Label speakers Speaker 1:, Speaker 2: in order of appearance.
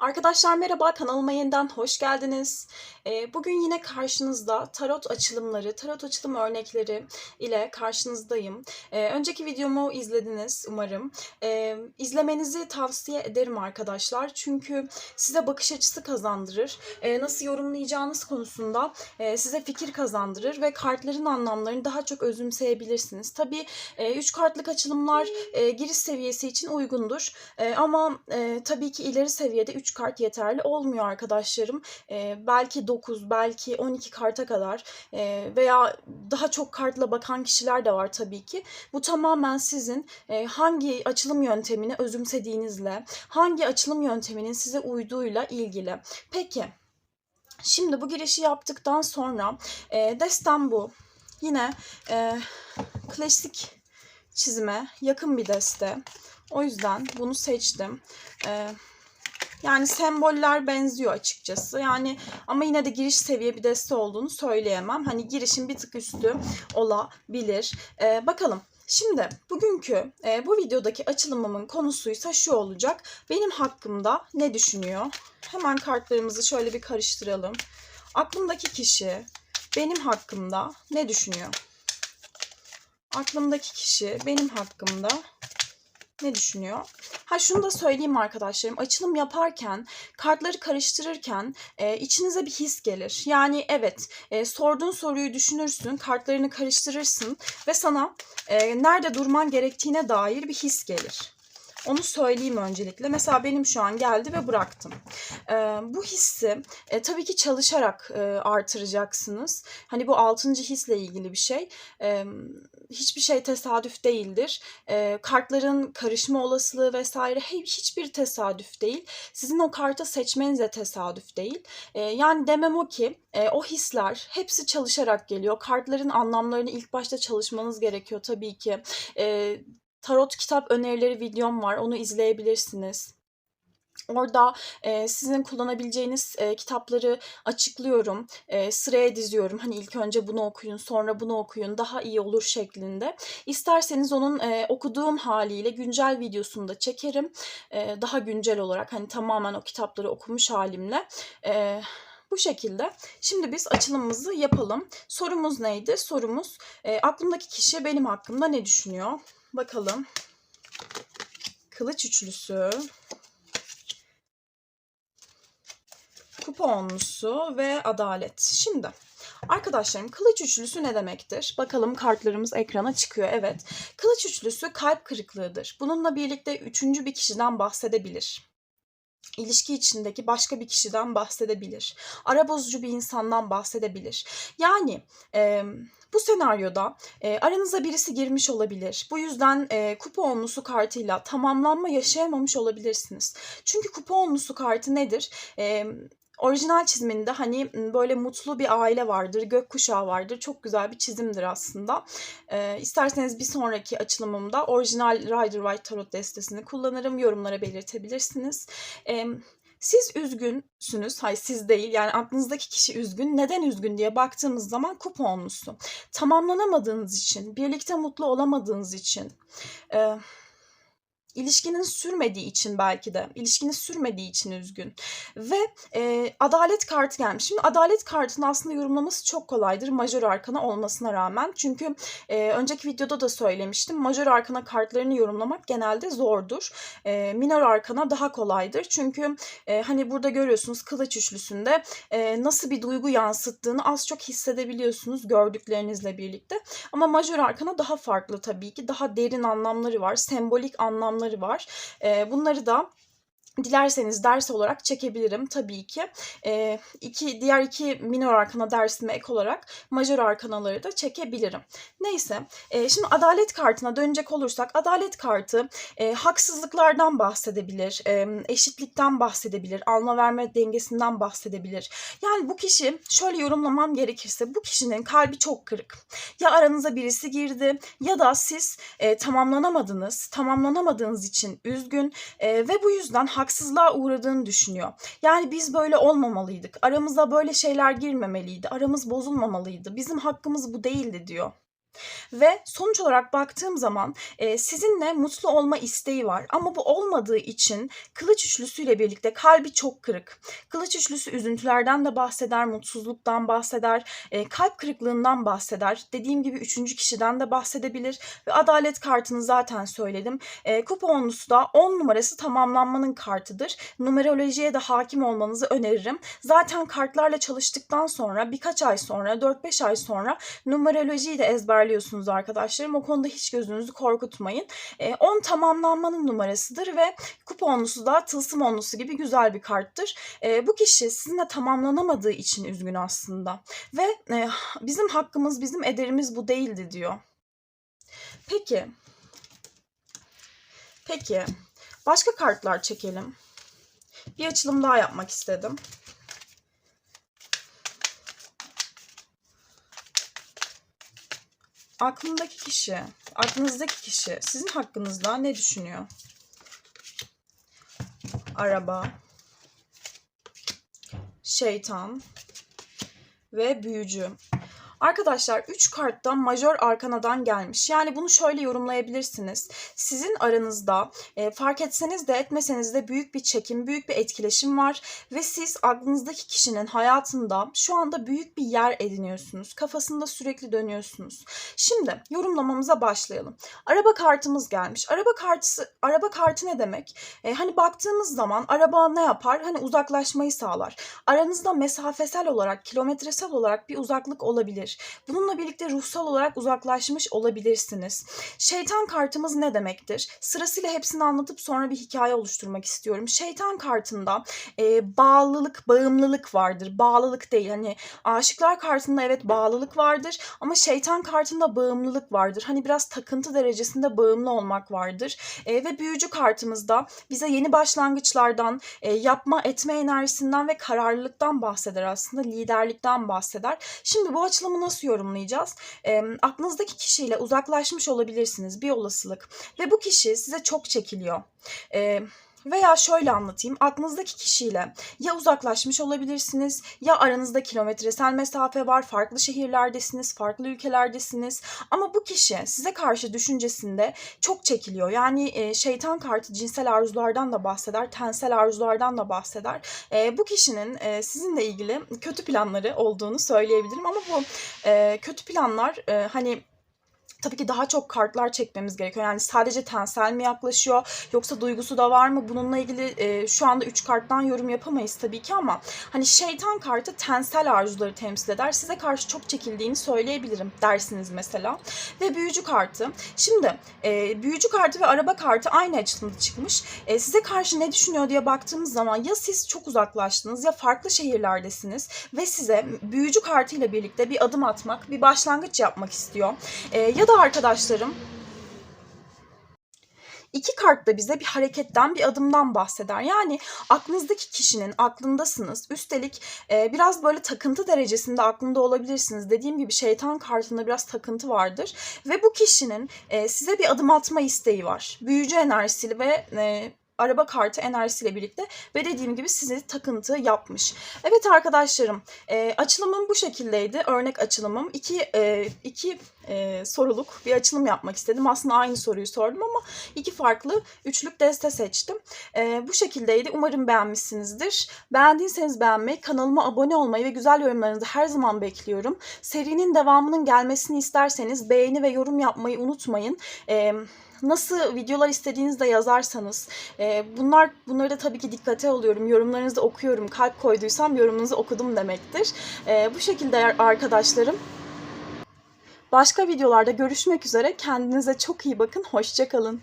Speaker 1: Arkadaşlar merhaba, kanalıma yeniden hoş geldiniz. Ee, Bugün yine karşınızda tarot açılımları, tarot açılım örnekleri ile karşınızdayım. Ee, Önceki videomu izlediniz umarım. Ee, İzlemenizi tavsiye ederim arkadaşlar. Çünkü size bakış açısı kazandırır. Nasıl yorumlayacağınız konusunda e, size fikir kazandırır ve kartların anlamlarını daha çok özümseyebilirsiniz. Tabii 3 kartlık açılımlar e, giriş seviyesi için uygundur. E, Ama e, tabii ki ileri seviyede 3 kart yeterli olmuyor arkadaşlarım. E, belki 9, belki 12 karta kadar e, veya daha çok kartla bakan kişiler de var tabii ki. Bu tamamen sizin e, hangi açılım yöntemini özümsediğinizle, hangi açılım yönteminin size uyduğuyla ilgili. Peki, şimdi bu girişi yaptıktan sonra e, destem bu. Yine e, klasik çizime yakın bir deste. O yüzden bunu seçtim. E, yani semboller benziyor açıkçası. Yani ama yine de giriş seviye bir deste olduğunu söyleyemem. Hani girişin bir tık üstü olabilir. Ee, bakalım. Şimdi bugünkü e, bu videodaki açılımımın konusuysa şu olacak. Benim hakkımda ne düşünüyor? Hemen kartlarımızı şöyle bir karıştıralım. Aklımdaki kişi benim hakkımda ne düşünüyor? Aklımdaki kişi benim hakkımda ne düşünüyor? Ha şunu da söyleyeyim arkadaşlarım. Açılım yaparken, kartları karıştırırken e, içinize bir his gelir. Yani evet, e, sorduğun soruyu düşünürsün, kartlarını karıştırırsın ve sana e, nerede durman gerektiğine dair bir his gelir. Onu söyleyeyim öncelikle. Mesela benim şu an geldi ve bıraktım. Ee, bu hissi e, tabii ki çalışarak e, artıracaksınız. Hani bu altıncı hisle ilgili bir şey. E, hiçbir şey tesadüf değildir. E, kartların karışma olasılığı vesaire he- hiçbir tesadüf değil. Sizin o kartı seçmeniz de tesadüf değil. E, yani demem o ki e, o hisler hepsi çalışarak geliyor. Kartların anlamlarını ilk başta çalışmanız gerekiyor tabii ki. E, tarot kitap önerileri videom var. Onu izleyebilirsiniz. Orada e, sizin kullanabileceğiniz e, kitapları açıklıyorum, e, sıraya diziyorum. Hani ilk önce bunu okuyun, sonra bunu okuyun, daha iyi olur şeklinde. İsterseniz onun e, okuduğum haliyle güncel videosunu da çekerim. E, daha güncel olarak hani tamamen o kitapları okumuş halimle. E, bu şekilde. Şimdi biz açılımımızı yapalım. Sorumuz neydi? Sorumuz e, aklımdaki kişi benim hakkımda ne düşünüyor? Bakalım. Kılıç üçlüsü. Kupa onlusu ve adalet. Şimdi arkadaşlarım kılıç üçlüsü ne demektir? Bakalım kartlarımız ekrana çıkıyor. Evet. Kılıç üçlüsü kalp kırıklığıdır. Bununla birlikte üçüncü bir kişiden bahsedebilir ilişki içindeki başka bir kişiden bahsedebilir. Ara bozucu bir insandan bahsedebilir. Yani e, bu senaryoda e, aranıza birisi girmiş olabilir. Bu yüzden e, kupa onlusu kartıyla tamamlanma yaşayamamış olabilirsiniz. Çünkü kupa onlusu kartı nedir? E, orijinal çiziminde hani böyle mutlu bir aile vardır, gökkuşağı vardır. Çok güzel bir çizimdir aslında. E, isterseniz bir sonraki açılımımda orijinal Rider White Tarot destesini kullanırım. Yorumlara belirtebilirsiniz. E, siz üzgünsünüz. Hayır siz değil. Yani aklınızdaki kişi üzgün. Neden üzgün diye baktığımız zaman kupa onlusu. Tamamlanamadığınız için, birlikte mutlu olamadığınız için, e, ilişkinin sürmediği için belki de. İlişkiniz sürmediği için üzgün. Ve e, adalet kartı gelmiş. Şimdi adalet kartını aslında yorumlaması çok kolaydır majör arkana olmasına rağmen. Çünkü e, önceki videoda da söylemiştim. Majör arkana kartlarını yorumlamak genelde zordur. E, minor arkana daha kolaydır. Çünkü e, hani burada görüyorsunuz kılıç üçlüsünde e, nasıl bir duygu yansıttığını az çok hissedebiliyorsunuz gördüklerinizle birlikte. Ama majör arkana daha farklı tabii ki. Daha derin anlamları var sembolik anlamları var. E, bunları da dilerseniz ders olarak çekebilirim tabii ki. E, iki, diğer iki minor arkana dersime ek olarak majör arkanaları da çekebilirim. Neyse e, şimdi adalet kartına dönecek olursak adalet kartı e, haksızlıklardan bahsedebilir, e, eşitlikten bahsedebilir, alma verme dengesinden bahsedebilir. Yani bu kişi şöyle yorumlamam gerekirse bu kişinin kalbi çok kırık. Ya aranıza birisi girdi ya da siz e, tamamlanamadınız, tamamlanamadığınız için üzgün e, ve bu yüzden haksızlığa uğradığını düşünüyor. Yani biz böyle olmamalıydık. Aramıza böyle şeyler girmemeliydi. Aramız bozulmamalıydı. Bizim hakkımız bu değildi diyor. Ve sonuç olarak baktığım zaman e, sizinle mutlu olma isteği var. Ama bu olmadığı için kılıç üçlüsüyle birlikte kalbi çok kırık. Kılıç üçlüsü üzüntülerden de bahseder, mutsuzluktan bahseder, e, kalp kırıklığından bahseder. Dediğim gibi üçüncü kişiden de bahsedebilir. Ve adalet kartını zaten söyledim. E, kupa onlusu da 10 numarası tamamlanmanın kartıdır. Numerolojiye de hakim olmanızı öneririm. Zaten kartlarla çalıştıktan sonra birkaç ay sonra 4-5 ay sonra numerolojiyi de ezberliyorsunuz arkadaşlarım. O konuda hiç gözünüzü korkutmayın. 10 tamamlanmanın numarasıdır ve kupa onlusu da tılsım onlusu gibi güzel bir karttır. E, bu kişi sizinle tamamlanamadığı için üzgün aslında. Ve e, bizim hakkımız, bizim ederimiz bu değildi diyor. Peki. Peki. Başka kartlar çekelim. Bir açılım daha yapmak istedim. Aklındaki kişi, aklınızdaki kişi sizin hakkınızda ne düşünüyor? Araba, şeytan ve büyücü. Arkadaşlar 3 karttan majör arkanadan gelmiş. Yani bunu şöyle yorumlayabilirsiniz. Sizin aranızda e, fark etseniz de etmeseniz de büyük bir çekim, büyük bir etkileşim var. Ve siz aklınızdaki kişinin hayatında şu anda büyük bir yer ediniyorsunuz. Kafasında sürekli dönüyorsunuz. Şimdi yorumlamamıza başlayalım. Araba kartımız gelmiş. Araba kartı, araba kartı ne demek? E, hani baktığımız zaman araba ne yapar? Hani uzaklaşmayı sağlar. Aranızda mesafesel olarak, kilometresel olarak bir uzaklık olabilir. Bununla birlikte ruhsal olarak uzaklaşmış olabilirsiniz. Şeytan kartımız ne demektir? Sırasıyla hepsini anlatıp sonra bir hikaye oluşturmak istiyorum. Şeytan kartında e, bağlılık, bağımlılık vardır. Bağlılık değil. Hani aşıklar kartında evet bağlılık vardır ama şeytan kartında bağımlılık vardır. Hani biraz takıntı derecesinde bağımlı olmak vardır. E, ve büyücü kartımızda bize yeni başlangıçlardan, e, yapma etme enerjisinden ve kararlılıktan bahseder aslında. Liderlikten bahseder. Şimdi bu açılımı nasıl yorumlayacağız? E, aklınızdaki kişiyle uzaklaşmış olabilirsiniz bir olasılık ve bu kişi size çok çekiliyor. E, veya şöyle anlatayım. Aklınızdaki kişiyle ya uzaklaşmış olabilirsiniz ya aranızda kilometresel mesafe var. Farklı şehirlerdesiniz, farklı ülkelerdesiniz. Ama bu kişi size karşı düşüncesinde çok çekiliyor. Yani e, şeytan kartı cinsel arzulardan da bahseder, tensel arzulardan da bahseder. E, bu kişinin e, sizinle ilgili kötü planları olduğunu söyleyebilirim. Ama bu kötü planlar hani tabii ki daha çok kartlar çekmemiz gerekiyor. Yani sadece tensel mi yaklaşıyor yoksa duygusu da var mı? Bununla ilgili e, şu anda 3 karttan yorum yapamayız tabii ki ama hani şeytan kartı tensel arzuları temsil eder. Size karşı çok çekildiğini söyleyebilirim dersiniz mesela. Ve büyücü kartı. Şimdi e, büyücü kartı ve araba kartı aynı açılımda çıkmış. E, size karşı ne düşünüyor diye baktığımız zaman ya siz çok uzaklaştınız ya farklı şehirlerdesiniz ve size büyücü kartıyla birlikte bir adım atmak, bir başlangıç yapmak istiyor. E, ya da arkadaşlarım İki kart da bize bir hareketten, bir adımdan bahseder. Yani aklınızdaki kişinin aklındasınız. Üstelik e, biraz böyle takıntı derecesinde aklında olabilirsiniz. Dediğim gibi şeytan kartında biraz takıntı vardır. Ve bu kişinin e, size bir adım atma isteği var. Büyücü enerjisiyle ve e, araba kartı enerjisiyle birlikte ve dediğim gibi sizi takıntı yapmış. Evet arkadaşlarım e, açılımım bu şekildeydi. Örnek açılımım. İki, e, iki e, soruluk bir açılım yapmak istedim. Aslında aynı soruyu sordum ama iki farklı üçlük deste seçtim. E, bu şekildeydi. Umarım beğenmişsinizdir. Beğendiyseniz beğenmeyi, kanalıma abone olmayı ve güzel yorumlarınızı her zaman bekliyorum. Serinin devamının gelmesini isterseniz beğeni ve yorum yapmayı unutmayın. E, nasıl videolar istediğinizde yazarsanız e, bunlar bunları da tabii ki dikkate alıyorum. Yorumlarınızı okuyorum. Kalp koyduysam yorumunuzu okudum demektir. E, bu şekilde arkadaşlarım. Başka videolarda görüşmek üzere. Kendinize çok iyi bakın. Hoşçakalın.